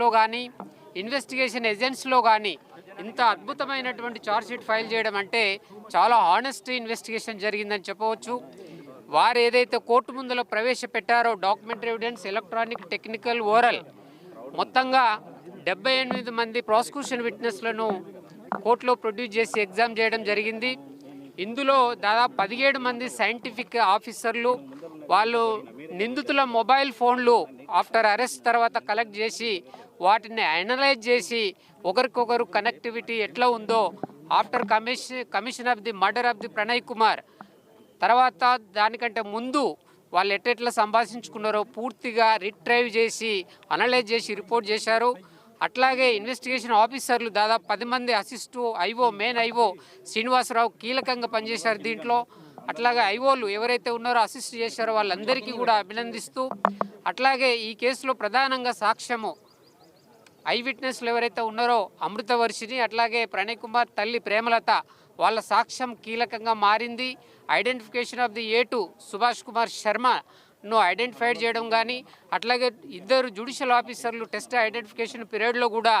లో కానీ ఇన్వెస్టిగేషన్ ఏజెంట్స్లో కానీ ఇంత అద్భుతమైనటువంటి చార్జ్షీట్ ఫైల్ చేయడం అంటే చాలా హానెస్ట్ ఇన్వెస్టిగేషన్ జరిగిందని చెప్పవచ్చు. వారు ఏదైతే కోర్టు ముందులో ప్రవేశపెట్టారో documentary evidence electronic technical oral మొత్తంగా డెబ్బై ఎనిమిది మంది ప్రాసిక్యూషన్ విట్నెస్లను కోర్టులో ప్రొడ్యూస్ చేసి ఎగ్జామ్ చేయడం జరిగింది. ఇందులో దాదాపు పదిహేడు మంది సైంటిఫిక్ ఆఫీసర్లు వాళ్ళు నిందితుల మొబైల్ ఫోన్లు ఆఫ్టర్ అరెస్ట్ తర్వాత కలెక్ట్ చేసి వాటిని అనలైజ్ చేసి ఒకరికొకరు కనెక్టివిటీ ఎట్లా ఉందో after commission commission of the murder of the Pranay Kumar తర్వాత దానికంటే ముందు వాళ్ళు ఎట్టెట్లా సంభాషించుకున్నారో పూర్తిగా రిట్రైవ్ చేసి అనలైజ్ చేసి రిపోర్ట్ చేశారు. అట్లాగే ఇన్వెస్టిగేషన్ ఆఫీసర్లు దాదాపు పది మంది assist IO main IO Srinivasarao కీలకంగా పనిచేశారు దీంట్లో. అట్లాగే ఐఓలు ఎవరైతే ఉన్నారో అసిస్ట్ చేశారో వాళ్ళందరికీ కూడా అభినందిస్తూ అట్లాగే ఈ కేసులో ప్రధానంగా సాక్ష్యము ఐ విట్నెస్లు ఎవరైతే ఉన్నారో అమృతవర్షిని అట్లాగే ప్రణయ్ కుమార్ తల్లి ప్రేమలత వాళ్ళ సాక్ష్యం కీలకంగా మారింది. Identification of the A two Subhash Kumar శర్మను identify చేయడం కానీ అట్లాగే ఇద్దరు జ్యుడిషియల్ ఆఫీసర్లు టెస్ట్ ఐడెంటిఫికేషన్ పీరియడ్లో కూడా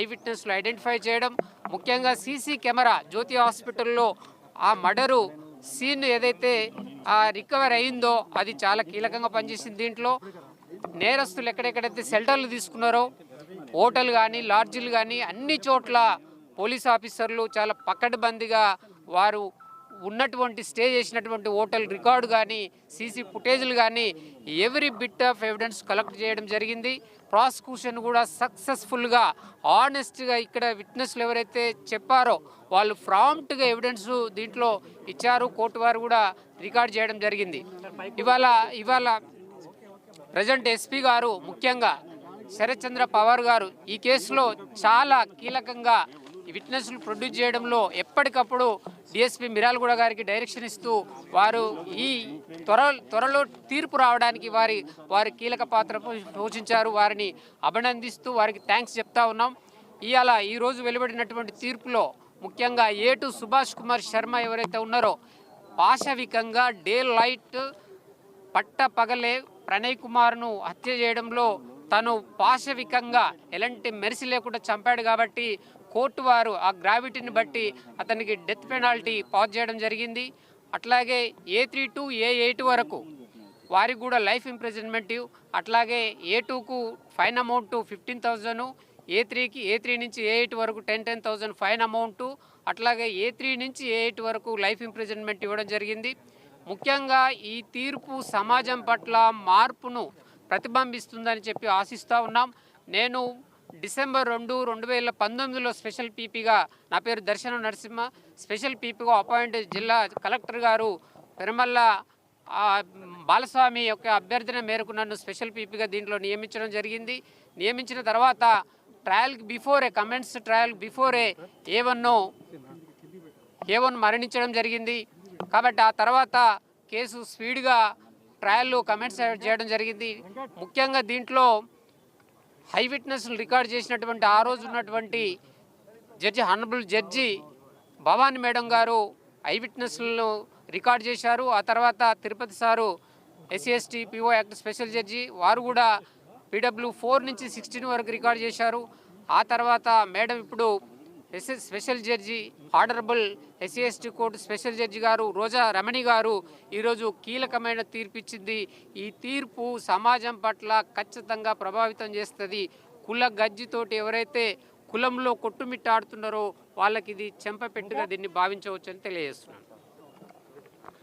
ఐ విట్నెస్లు ఐడెంటిఫై చేయడం. ముఖ్యంగా సీసీ కెమెరా జ్యోతి హాస్పిటల్లో ఆ మర్డరు సీన్ ఏదైతే రికవర్ అయిందో అది చాలా కీలకంగా పనిచేసింది దీంట్లో. నేరస్తులు ఎక్కడెక్కడైతే షెల్టర్లు తీసుకున్నారో హోటల్ కానీ లాడ్జీలు కానీ అన్ని చోట్ల పోలీస్ ఆఫీసర్లు చాలా పకడ్బందీగా వారు ఉన్నటువంటి స్టే చేసినటువంటి హోటల్ రికార్డు కానీ సీసీ ఫుటేజ్లు కానీ every bit of evidence collect చేయడం జరిగింది. ప్రాసిక్యూషన్ కూడా సక్సెస్ఫుల్గా ఆనెస్ట్గా ఇక్కడ విట్నెస్లు ఎవరైతే చెప్పారో వాళ్ళు ప్రాంప్ట్గా ఎవిడెన్స్ దీంట్లో ఇచ్చారు. కోర్టు వారు కూడా రికార్డ్ చేయడం జరిగింది. ఇవాళ ఇవాళ ప్రజెంట్ ఎస్పీ గారు ముఖ్యంగా శరత్చంద్ర పవార్ గారు ఈ కేసులో చాలా కీలకంగా విట్నెస్లు ప్రొడ్యూస్ చేయడంలో ఎప్పటికప్పుడు డిఎస్పీ మిరాల్గూడ గారికి డైరెక్షన్ ఇస్తూ వారు ఈ త్వర త్వరలో తీర్పు రావడానికి వారి వారి కీలక పాత్ర పోషించారు. వారిని అభినందిస్తూ వారికి థ్యాంక్స్ చెప్తా ఉన్నాం. ఇవాళ ఈరోజు వెలువడినటువంటి తీర్పులో ముఖ్యంగా ఏటు సుభాష్ కుమార్ శర్మ ఎవరైతే ఉన్నారో పాశవికంగా డే లైట్ పట్ట పగలే ప్రణయ్ కుమార్ను హత్య చేయడంలో తను పాశవికంగా ఎలాంటి మెరిసి లేకుండా చంపాడు కాబట్టి కోర్టు వారు ఆ గ్రావిటీని బట్టి అతనికి డెత్ పెనాల్టీ పాస్ చేయడం జరిగింది. అట్లాగే A three to A eight వరకు వారికి కూడా లైఫ్ ఇంప్రిజన్మెంట్ అట్లాగే A టూకు fine amount fifteen thousand A త్రీకి ఏ త్రీ నుంచి ఏ ఎయిట్ వరకు ten ten thousand fine amount అట్లాగే ఏ త్రీ నుంచి ఏ ఎయిట్ వరకు లైఫ్ ఇంప్రిజన్మెంట్ ఇవ్వడం జరిగింది. ముఖ్యంగా ఈ తీర్పు సమాజం పట్ల మార్పును ప్రతిబింబిస్తుందని చెప్పి ఆశిస్తూ ఉన్నాం. నేను డిసెంబర్ రెండు రెండు వేల పంతొమ్మిదిలో స్పెషల్ పీపీగా నా పేరు దర్శనం నరసింహ. స్పెషల్ పీపీగా అపాయింట్ జిల్లా కలెక్టర్ గారు పెరమల్ల ఆ, బాలస్వామి యొక్క అభ్యర్థన మేరకు నన్ను స్పెషల్ పీపీగా దీంట్లో నియమించడం జరిగింది. నియమించిన తర్వాత ట్రయల్కి బిఫోరే కమెంట్స్ ట్రయల్ బిఫోరే ఏ వన్ను ఏ వన్ మరణించడం జరిగింది. కాబట్టి ఆ తర్వాత కేసు స్పీడ్గా ట్రయల్ కమెంట్స్ చేయడం జరిగింది. ముఖ్యంగా దీంట్లో హై విట్నెస్లు రికార్డ్ చేసినటువంటి ఆ రోజు ఉన్నటువంటి judge honourable judge Bhavani madam గారు ఐ విట్నెస్లను రికార్డ్ చేశారు. ఆ తర్వాత Tirupati sir SC ST PO act special judge వారు కూడా పీడబ్ల్యూ ఫోర్ నుంచి సిక్స్టీన్ వరకు రికార్డ్ చేశారు. ఆ తర్వాత మేడం ఇప్పుడు special judge honourable SC ST court special judge గారు రోజా రమణి గారు ఈరోజు కీలకమైన తీర్పు ఇచ్చింది ఈ తీర్పు సమాజం పట్ల ఖచ్చితంగా ప్రభావితం చేస్తుంది. కుల గజ్జితోటి ఎవరైతే కులంలో కొట్టుమిట్టాడుతున్నారో వాళ్ళకి ఇది చెంపపెట్టుగా దీన్ని భావించవచ్చు అని తెలియజేస్తున్నాను.